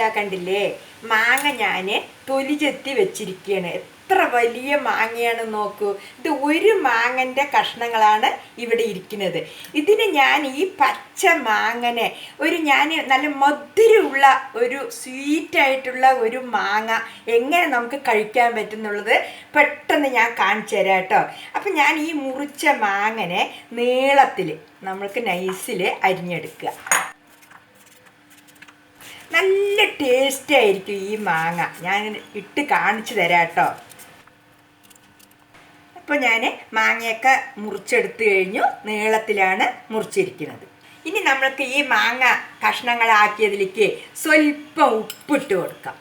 ഇതാ കണ്ടില്ലേ? മാങ്ങ ഞാൻ തൊലി ചെത്തി വെച്ചിരിക്കുകയാണ് എത്ര വലിയ മാങ്ങയാണ് നോക്കൂ. ഇത് ഒരു മാങ്ങന്റെ കഷ്ണങ്ങളാണ് ഇവിടെ ഇരിക്കുന്നത്. ഇതിന് ഞാൻ ഈ പച്ച മാങ്ങനെ ഒരു ഞാൻ നല്ല മധുരമുള്ള ഒരു സ്വീറ്റായിട്ടുള്ള ഒരു മാങ്ങ എങ്ങനെ നമുക്ക് കഴിക്കാൻ പറ്റുന്നുള്ളത് പെട്ടെന്ന് ഞാൻ കാണിച്ചു തരാം കേട്ടോ. അപ്പം ഞാൻ ഈ മുറിച്ച മാങ്ങനെ നീളത്തിൽ നമ്മൾക്ക് നൈസിൽ അരിഞ്ഞെടുക്കുക നല്ല ടേസ്റ്റ് ആയിരിക്കും ഈ മാങ്ങ. ഞാൻ ഇട്ട് കാണിച്ചു തരാം കേട്ടോ അപ്പോൾ ഞാൻ മാങ്ങയൊക്കെ മുറിച്ചെടുത്ത് കഴിഞ്ഞു. നീളത്തിലാണ് മുറിച്ചിരിക്കുന്നത്. ഇനി നമ്മൾക്ക് ഈ മാങ്ങ കഷ്ണങ്ങളാക്കിയതിലേക്ക് സ്വല്പം ഉപ്പിട്ട് കൊടുക്കാം.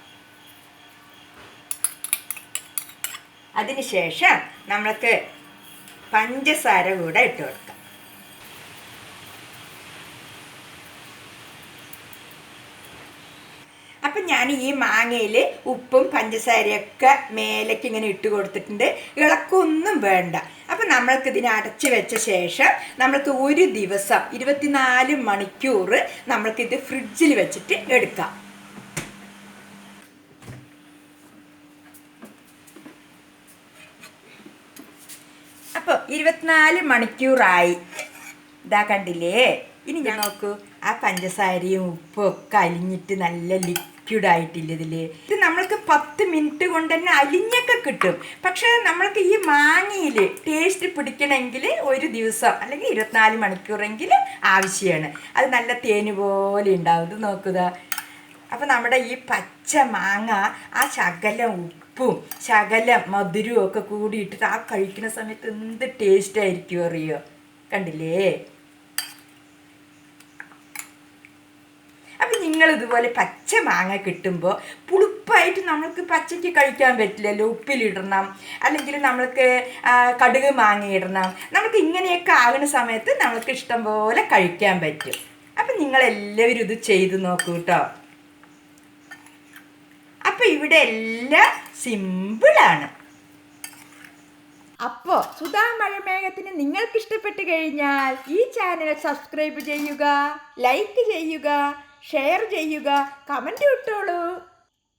അതിനുശേഷം നമ്മൾക്ക് പഞ്ചസാര കൂടെ ഇട്ട് കൊടുക്കാം. അപ്പം ഞാൻ ഈ മാങ്ങയിൽ ഉപ്പും പഞ്ചസാരയൊക്കെ മേലേക്ക് ഇങ്ങനെ ഇട്ട് കൊടുത്തിട്ടുണ്ട്. ഇളക്കൊന്നും വേണ്ട. അപ്പം നമ്മൾക്ക് ഇതിനെ അടച്ച് വെച്ച ശേഷം നമ്മൾക്ക് ഒരു ദിവസം ഇരുപത്തിനാല് മണിക്കൂർ നമ്മൾക്ക് ഇത് ഫ്രിഡ്ജിൽ വെച്ചിട്ട് എടുക്കാം. അപ്പോൾ ഇരുപത്തിനാല് മണിക്കൂറായി. ഇതാ കണ്ടില്ലേ? ഇനി ഞാൻ നോക്കൂ ആ പഞ്ചസാരയും ഉപ്പും ഒക്കെ അലിഞ്ഞിട്ട് നല്ല ലിക്വിഡ് ആയിട്ടില്ല ഇതിൽ ഇത് നമ്മൾക്ക് പത്ത് മിനിറ്റ് കൊണ്ട് തന്നെ അലിഞ്ഞൊക്കെ കിട്ടും. പക്ഷേ നമ്മൾക്ക് ഈ മാങ്ങയിൽ ടേസ്റ്റ് പിടിക്കണമെങ്കിൽ ഒരു ദിവസം അല്ലെങ്കിൽ ഇരുപത്തിനാല് മണിക്കൂറെങ്കിൽ ആവശ്യമാണ്. അത് നല്ല തേന് പോലെ ഉണ്ടാവും. ഇത് നോക്കുക അപ്പം നമ്മുടെ ഈ പച്ച മാങ്ങ ആ ശകലം ഉപ്പും ശകലം മധുരവും ഒക്കെ കൂടിയിട്ടിട്ട് ആ കഴിക്കുന്ന സമയത്ത് എന്ത് ടേസ്റ്റ് ആയിരിക്കും അറിയോ? കണ്ടില്ലേ? അപ്പം നിങ്ങൾ ഇതുപോലെ പച്ച മാങ്ങ കിട്ടുമ്പോൾ പുളിപ്പായിട്ട് നമ്മൾക്ക് പച്ചയ്ക്ക് കഴിക്കാൻ പറ്റില്ലല്ലോ. ഉപ്പിലിടണം. അല്ലെങ്കിൽ നമ്മൾക്ക് കടുക് മാങ്ങ ഇടണം നമുക്ക് ഇങ്ങനെയൊക്കെ ആകുന്ന സമയത്ത് നമ്മൾക്ക് ഇഷ്ടം പോലെ കഴിക്കാൻ പറ്റും. അപ്പം നിങ്ങളെല്ലാവരും ഇത് ചെയ്ത് നോക്കൂ കേട്ടോ അപ്പം ഇവിടെ എല്ലാം സിമ്പിളാണ്. അപ്പോൾ സുധാ മഴമേഘത്തിന് നിങ്ങൾക്ക് ഇഷ്ടപ്പെട്ട് കഴിഞ്ഞാൽ ഈ ചാനൽ സബ്സ്ക്രൈബ് ചെയ്യുക ലൈക്ക് ചെയ്യുക ഷെയർ ചെയ്യുക കമന്റ് ഇട്ടോളൂ.